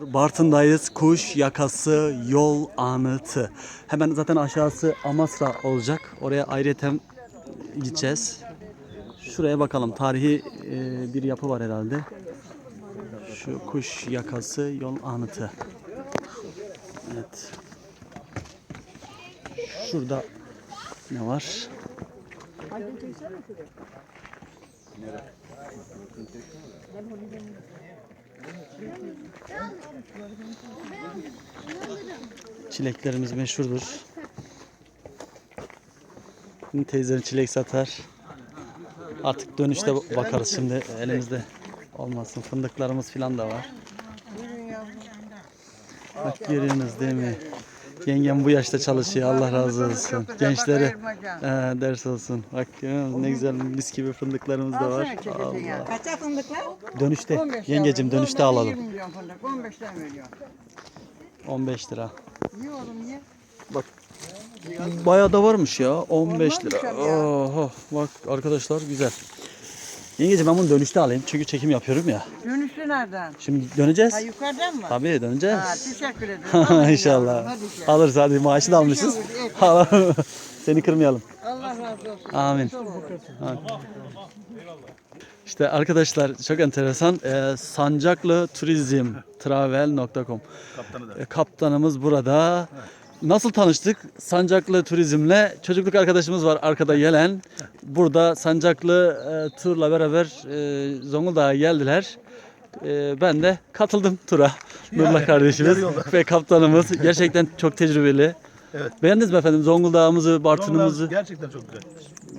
Bartın'dayız. Kuş yakası yol anıtı. Hemen zaten aşağısı Amasra olacak. Oraya ayrıyeten gideceğiz. Şuraya bakalım. Tarihi e, bir yapı var herhalde. Şu kuş yakası yol anıtı. Evet. Şurada ne var? Çileklerimiz meşhurdur. Şimdi teyzem çilek satar. Artık dönüşte bakarız şimdi elimizde olmasın. Fındıklarımız falan da var. Bak görüyorsunuz değil mi? Yengem bu yaşta çalışıyor. Allah razı olsun. Gençlere e, ders olsun. Bak ne güzel mis gibi fındıklarımız da var. Allah. Kaça fındıklar? Dönüşte. 15 Yengecim dönüşte alalım. 20 milyon fındık. 15'ten veriyor. 15 lira. Oğlum ye. Bak bayağı da varmış ya. 15 lira. Oho, bak arkadaşlar güzel. Yengeciğim ben bunu dönüşte alayım çünkü çekim yapıyorum ya. Dönüşü nereden? Şimdi döneceğiz. Ha yukarıdan mı? Tabii döneceğiz. Ha teşekkür ederim. İnşallah. Hadi gel. Alırız hadi maaşı da almışız. Alalım. Seni kırmayalım. Allah razı olsun. Amin. Amin. İşte arkadaşlar çok enteresan. Ee, Sancaklı Turizm Travel.com Ee, Kaptanımız burada. Nasıl tanıştık? Sancaklı Turizm'le çocukluk arkadaşımız var arkada gelen. Burada Sancaklı e, turla beraber e, Zonguldak'a geldiler. E, ben de katıldım tura. Nurla kardeşimiz ve kaptanımız gerçekten çok tecrübeli. Evet. Beğendiniz mi efendim Zonguldak'ımızı, Bartın'ımızı? Zonguldak gerçekten çok güzel.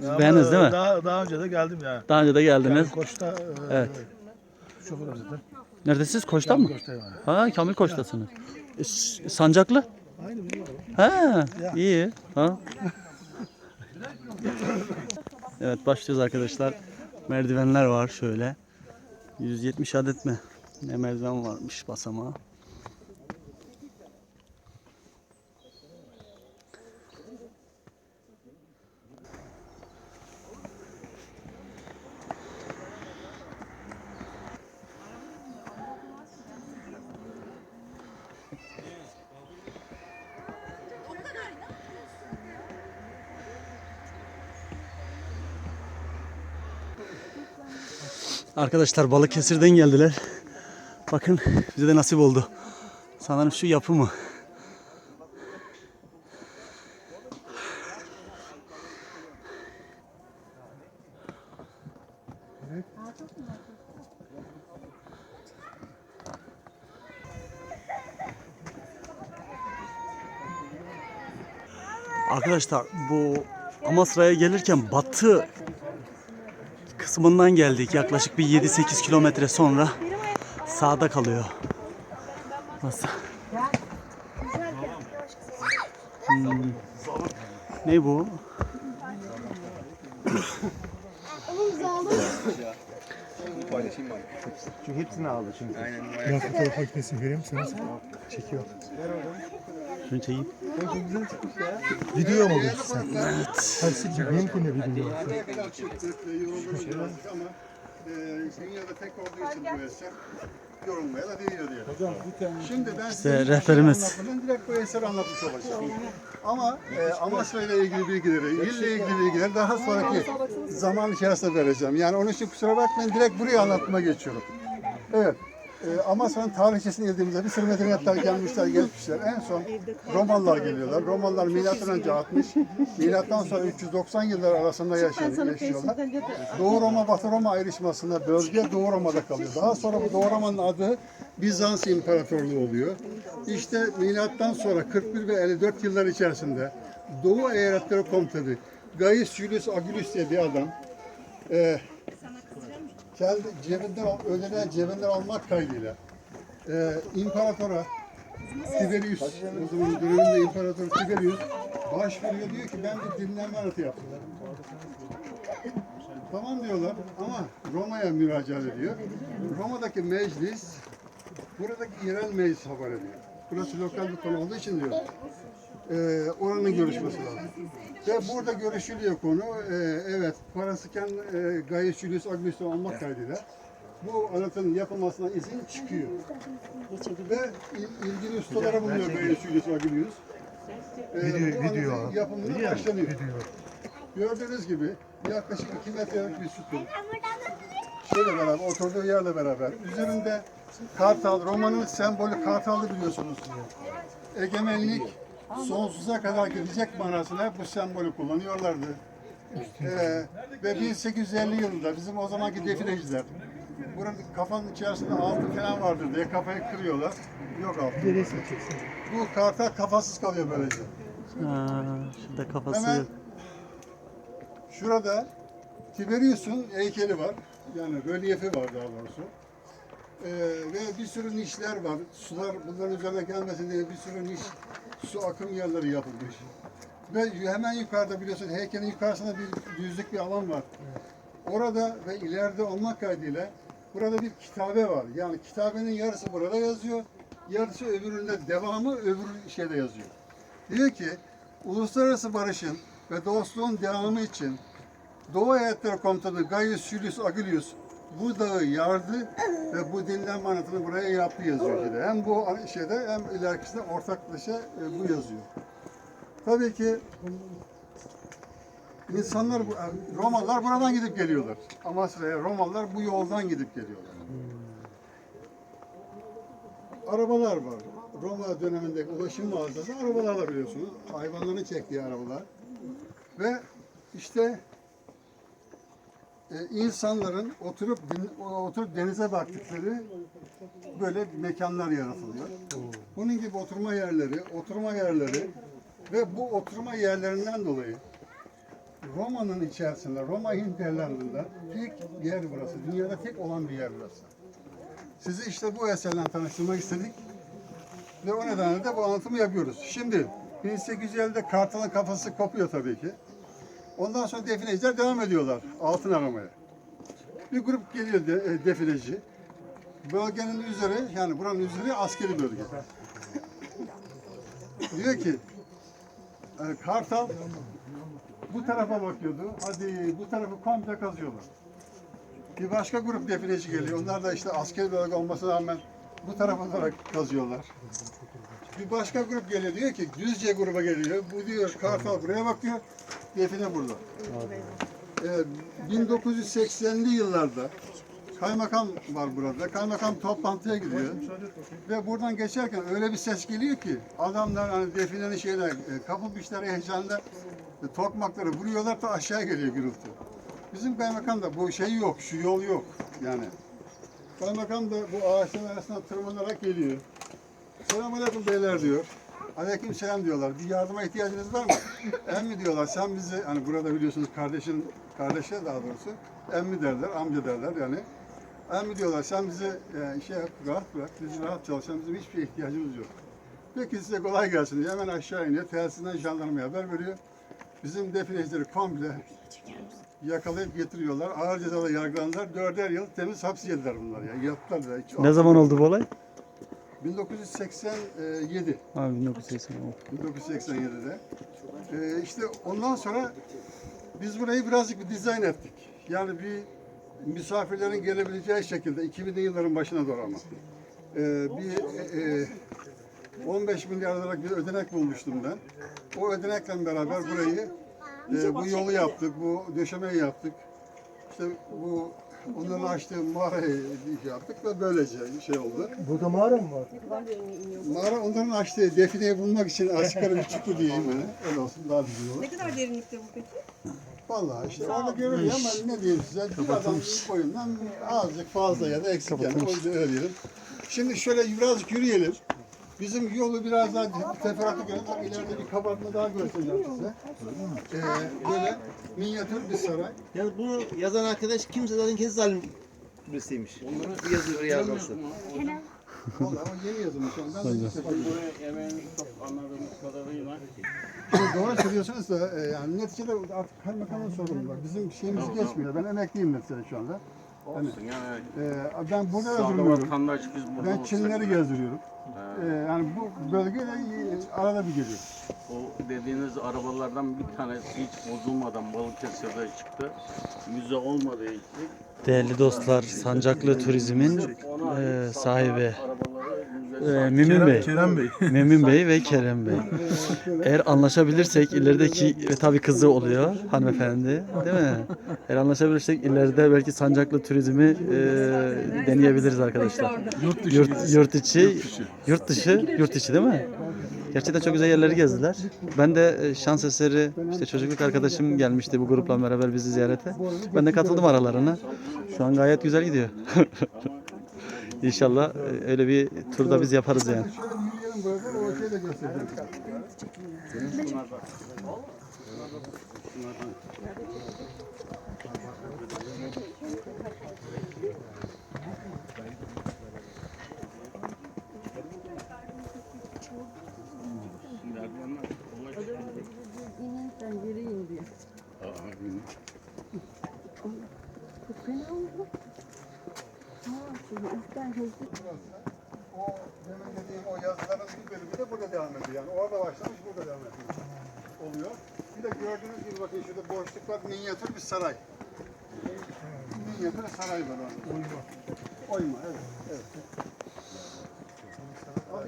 Ama Beğendiniz değil mi? Daha, daha önce de geldim ya. Daha önce de geldiniz. Yani Koç'ta e, Evet. şoförüm zaten. Neredesiniz? Koç'tan mı? Koç'ta yani. Ha Kamil Koç'tasınız. E, S- Sancaklı? Aynı bizim araba. Ha iyi. Ha. evet başlıyoruz arkadaşlar. Merdivenler var şöyle. 170 adet mi? Ne merdiven varmış basamağa. Arkadaşlar Balıkesir'den geldiler. Bakın bize de nasip oldu. Sanırım şu yapı mı? Arkadaşlar bu Amasra'ya gelirken batı kısmından geldik. Yaklaşık bir 7-8 kilometre sonra sağda kalıyor. Nasıl? Hmm. Ne bu? Çünkü hepsini aldı çünkü. Ben fotoğraf makinesi vereyim sana. Çekiyor. Şunu çekeyim. Video mu alıyorsun sen? Evet. Ha, siz benim konu video. bu. Şimdi ben şey rehberimiz. direkt bu eseri anlatmış olacağım. Ama e, Amasya ile ilgili bilgileri, ille ilgili bilgileri daha sonraki zaman içerisinde vereceğim. Yani onun için kusura bakmayın direkt buraya anlatmaya geçiyorum. Evet. E, Amasya'nın tarihçesine girdiğimizde bir sürü medeniyetler gelmişler, gelmişler. En son Romalılar geliyorlar. Romalılar milattan önce 60, milattan sonra 390 yıllar arasında yaşıyor, yaşıyorlar. Doğu Roma, Batı Roma ayrışmasında bölge Doğu Roma'da kalıyor. Daha sonra bu Doğu Roma'nın adı Bizans İmparatorluğu oluyor. İşte milattan sonra 41 ve 54 yıllar içerisinde Doğu Eyaletleri Komutanı Gaius Julius Agulus diye bir adam e, kendi cebinden ödenen cebinden almak kaydıyla e, imparatora Tiberius, o zaman döneminde imparator Tiberius başvuruyor diyor ki ben bir dinlenme anıtı yaptım. Tamam diyorlar ama Roma'ya müracaat ediyor. Roma'daki meclis buradaki yerel meclis haber ediyor. Burası lokal bir konu olduğu için diyor. Ee, oranın görüşmesi lazım. Ve burada görüşülüyor konu. Ee, evet, parası kendi e, Gaius Julius Augustus almak kaydıyla bu anıtın yapılmasına izin çıkıyor. Ve il- ilgili ustalara bulunuyor böyle Süleyman Agilius. Video- bu video anıtın abi. yapımına başlanıyor. Gördüğünüz gibi yaklaşık 2 metrelik bir sütun. Şeyle beraber, oturduğu yerle beraber. Üzerinde kartal, romanın sembolü kartaldı biliyorsunuz. Egemenlik sonsuza kadar gidecek manasına bu sembolü kullanıyorlardı. Ee, ve 1850 yılında bizim o zamanki defileciler buranın kafanın içerisinde altın falan vardır diye kafayı kırıyorlar. Yok altın. Bu kartal kafasız kalıyor böylece. Ha, şurada kafası Hemen şurada Tiberius'un heykeli var. Yani rölyefi var daha doğrusu. Ee, ve bir sürü nişler var. Sular bunların üzerine gelmesin diye bir sürü niş, su akım yerleri yapılmış. Ve hemen yukarıda biliyorsun heykelin yukarısında bir düzlük bir alan var. Orada ve ileride olmak kaydıyla burada bir kitabe var. Yani kitabenin yarısı burada yazıyor. Yarısı öbüründe devamı öbür şeyde yazıyor. Diyor ki uluslararası barışın ve dostluğun devamı için Doğu Eyaletleri Komutanı Gaius Julius Agilius bu dağı yardı ve bu dinlenme anıtını buraya yaptı yazıyor şeyde. Hem bu şeyde hem ilerikisinde ortaklaşa e, bu yazıyor. Tabii ki insanlar, bu- Romalılar buradan gidip geliyorlar. Amasra'ya Romalılar bu yoldan gidip geliyorlar. Arabalar var. Roma dönemindeki ulaşım mağazası arabalarla biliyorsunuz. Hayvanların çektiği arabalar. Ve işte e, insanların oturup oturup denize baktıkları böyle mekanlar yaratılıyor. Bunun gibi oturma yerleri, oturma yerleri ve bu oturma yerlerinden dolayı Roma'nın içerisinde, Roma hinterlandında tek yer burası. Dünyada tek olan bir yer burası. Sizi işte bu eserle tanıştırmak istedik. Ve o nedenle de bu anlatımı yapıyoruz. Şimdi 1850'de kartalın kafası kopuyor tabii ki. Ondan sonra defineciler devam ediyorlar altın aramaya. Bir grup geliyor de, e, defineci. Bölgenin üzeri, yani buranın üzeri askeri bölge. Diyor ki, e, kartal bu tarafa bakıyordu. Hadi bu tarafı komple kazıyorlar. Bir başka grup defineci geliyor. Onlar da işte askeri bölge olmasına rağmen bu tarafa olarak kazıyorlar. Bir başka grup geliyor diyor ki Düzce gruba geliyor. Bu diyor Kartal buraya bakıyor. Define burada. Ee, 1980'li yıllarda kaymakam var burada. Kaymakam toplantıya gidiyor. Ve buradan geçerken öyle bir ses geliyor ki adamlar hani definenin şeyine e, kapılmışlar heyecanda e, tokmakları vuruyorlar da aşağı geliyor gürültü. Bizim kaymakam da bu şey yok, şu yol yok yani. Kaymakam da bu ağaçların arasına tırmanarak geliyor. Selamünaleyküm beyler diyor. Aleyküm selam diyorlar. Bir yardıma ihtiyacınız var mı? emmi diyorlar. Sen bizi hani burada biliyorsunuz kardeşin kardeşe daha doğrusu emmi derler, amca derler yani. Emmi diyorlar sen bizi e, şey yap, rahat bırak. Biz rahat çalışalım. Bizim hiçbir ihtiyacımız yok. Peki size kolay gelsin diye hemen aşağı iniyor. Telsizden jandarmaya haber veriyor. Bizim definecileri komple yakalayıp getiriyorlar. Ağır cezalı yargılandılar. Dörder yıl temiz hapis yediler bunlar ya. Yaptılar da. Hiç Ne zaman oldu bu olay? 1987. Ha 1980. 1987'de. Ee, işte ondan sonra biz burayı birazcık bir dizayn ettik. Yani bir misafirlerin gelebileceği şekilde 2000'li yılların başına doğru ama. Ee, bir e, e, 15 milyar liralık bir ödenek bulmuştum ben. O ödenekle beraber burayı e, bu yolu yaptık, bu döşemeyi yaptık. İşte bu onların açtığı mağarayı yaptık ve böylece şey oldu. Burada mağara mı var? Mağara onların açtığı defineyi bulmak için açıkları bir çukur diyeyim yani. Öyle olsun daha güzel olur. Ne kadar derinlikte bu peki? Vallahi işte orada görülüyor ama ne diyeyim size bir adam boyundan azıcık fazla ya da eksik yani o yüzden öyle diyelim. Şimdi şöyle birazcık yürüyelim. Bizim yolu biraz daha teferruatlı görelim. Tabii ileride bir kabartma daha göstereceğim size. Ee, böyle minyatür bir saray. Yani bunu yazan arkadaş kimse zaten kendi zalim birisiymiş. Onları yazıyor yazması. Vallahi o yeni yazılmış. Ben de ilk defa Şimdi doğru söylüyorsunuz da e, yani neticede artık kaymakamın sorumlu var. Bizim şeyimiz geçmiyor. Ben emekliyim mesela şu anda. Olsun yani E, ben burada sağda oturmuyorum. vatandaş biz burada Ben olsak Çinleri gezdiriyorum. E, e, yani bu bölgede e, arada bir geliyor. O dediğiniz arabalardan bir tanesi hiç bozulmadan Balıkesir'de çıktı. Müze olmadığı için Değerli dostlar, Sancaklı Turizm'in e, sahibi e, Mümin Bey. Kerem Bey. Mümin Bey ve Kerem Bey. Eğer anlaşabilirsek ilerideki ve tabii kızı oluyor hanımefendi değil mi? Eğer anlaşabilirsek ileride belki Sancaklı Turizm'i e, deneyebiliriz arkadaşlar. Yurt dışı. Yurt, yurt içi, yurt dışı, yurt içi değil mi? Gerçekten çok güzel yerleri gezdiler. Ben de e, şans eseri işte çocukluk arkadaşım gelmişti bu grupla beraber bizi ziyarete. Ben de katıldım aralarına. Şu an gayet güzel gidiyor. İnşallah öyle bir turda biz yaparız yani. Şöyle o demin dediğim o yazıların bir bölümü de burada devam ediyor. Yani orada başlamış burada devam ediyor. Oluyor. Bir de gördüğünüz gibi bakın şurada boşluk. Minyatür bir saray. Minyatür saray var orada. Oyma. Oyma evet. evet.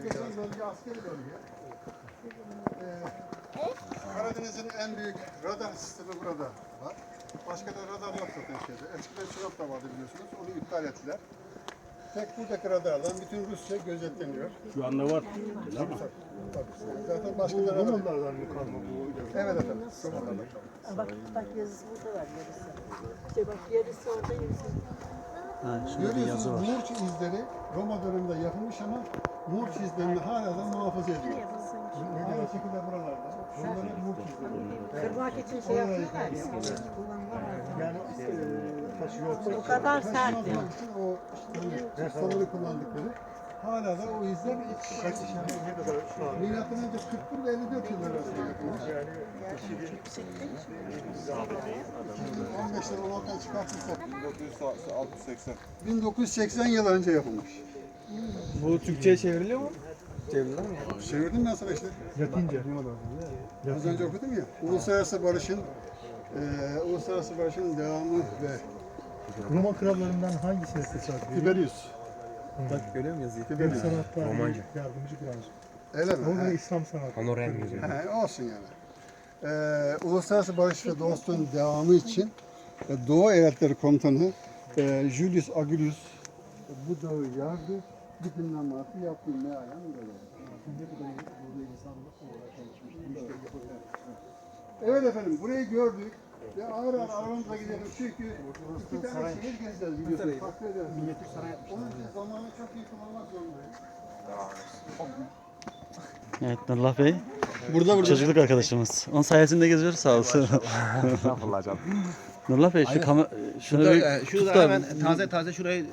Geçen bölge askeri bölge. Ee, Karadeniz'in en büyük radar sistemi burada var. Başka da radar yok zaten şeyde. Eskiden Sinop da vardı biliyorsunuz. Onu iptal ettiler. Tek buradaki radardan bütün Rusya gözetleniyor. şu anda var. Zaten başka da radar yok. Evet efendim. Bak bak yazısı burada var yarısı. İşte bak yarısı orada yarısı. Ha, şurada bir yazı Görüyorsunuz var. Murç izleri Roma döneminde yapılmış ama Murç izlerini hala da muhafaza ediyor. Aynı şekilde buralarda. Bunlar hep Murç izleri. Kırmak için şey yapıyorlar ya. Yani e, taşı yoksa O kadar sert ya. Taşımak için o işte, sabırı kullandıkları. Hala da o izler kaç yani ne kadar şu an Milattan önce 41 ile 54 yılları arasında yapılmış. yani 15'ten 16'dan çıkartırsak 1980 yıl önce yapılmış. Bu Türkçe'ye çevriliyor mu? Çevrilir mi? Çevirdim ben sana işte. Latince. Az önce okudum ya. Uluslararası barışın eee uluslararası barışın devamı ve Roma krallarından hangisine tesadüf ediyor? Tiberius. Bak görüyor musun yazıyı? Tiberius. Sanat tarihi yardımcı kuran. Öyle mi? Ha. İslam sanatı. He, olsun yani. Ee, Uluslararası Barış ve Dostluğun devamı için e, Doğu Eyaletleri Komutanı e, Julius Agulus bu dağı yardı. Bir dinlenması yaptı. Mealen böyle. Evet efendim burayı gördük ve ağır ağır aramıza gidelim çünkü iki tane şehir gezeceğiz biliyorsunuz. Takdir ederim. Onun için zamanı çok iyi kullanmak zorundayız. Evet Nurullah Bey. Burada burada. Çocukluk arkadaşımız. Onun sayesinde geziyoruz sağ olsun. Estağfurullah canım. Nurullah Bey şu kamer şunu Şurada, bir e, tut şurada da- hemen taze taze şurayı e,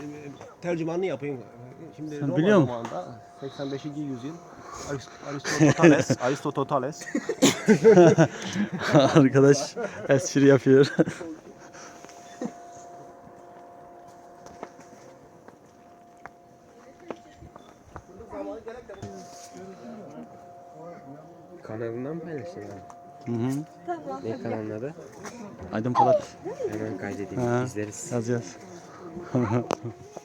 tercümanını yapayım. Şimdi Sen Roma biliyor musun? zamanında 85. yüzyıl Aristoteles, Aristoteles Arkadaş espri yapıyor. Kanalından paylaştın abi. Hı hı. Ne kanalın adı? Aydın Polat. Hemen kaydedeyim. Ha. İzleriz. Yaz yaz.